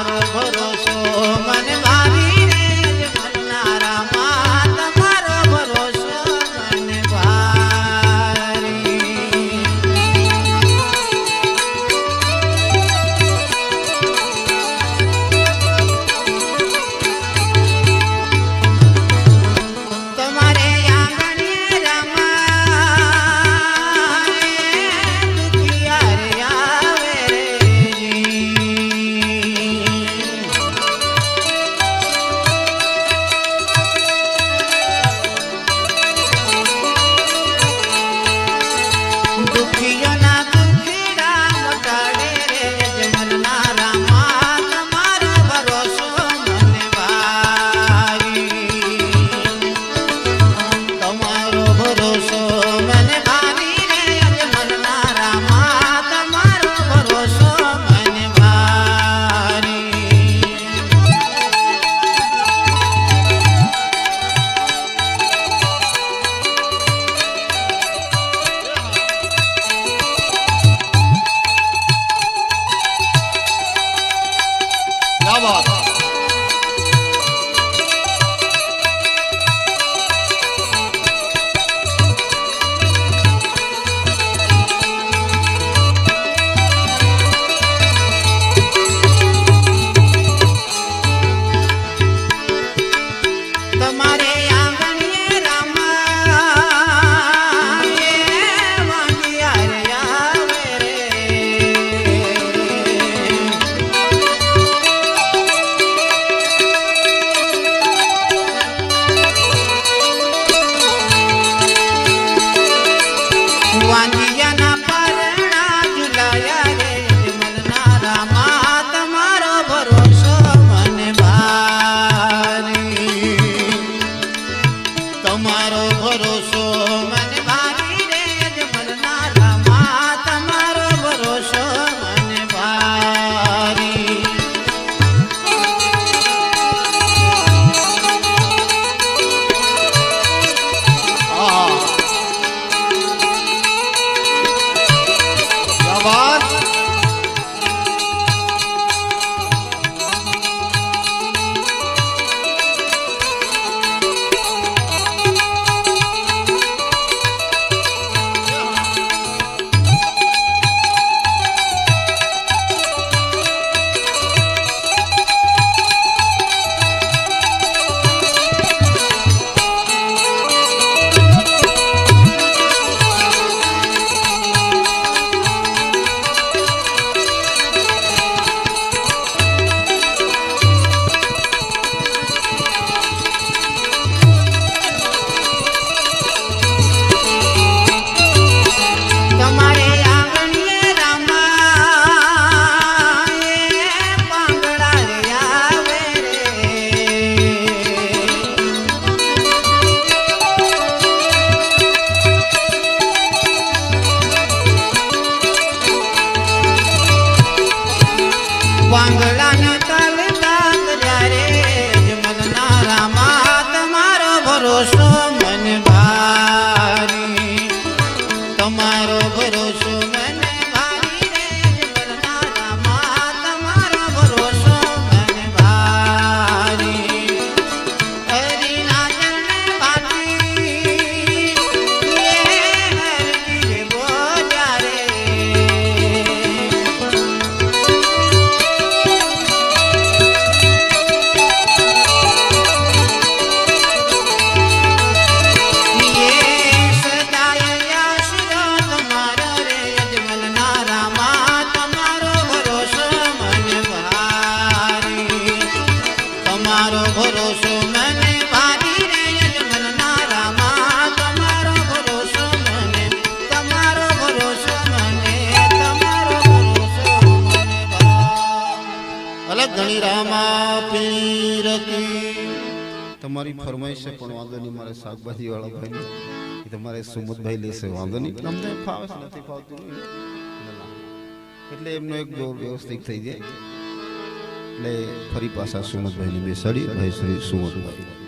મારો ભરોસો મારો ભરોસો. ગણી રામા પીર તમારી ફરમાઈશ છે, પણ વાંધો નહીં, મારે શાકભાજી વાળા ભાઈ એ તમારે સુમતભાઈ લેશે, વાંધો નહીં. તમને ફાવે નથી ફાવતું. એટલે એમનો એક દોર વ્યવસ્થિત થઈ જાય. એટલે ફરી પાછા સુમતભાઈને બેસાડી ભાઈ શ્રી સુમતભાઈ.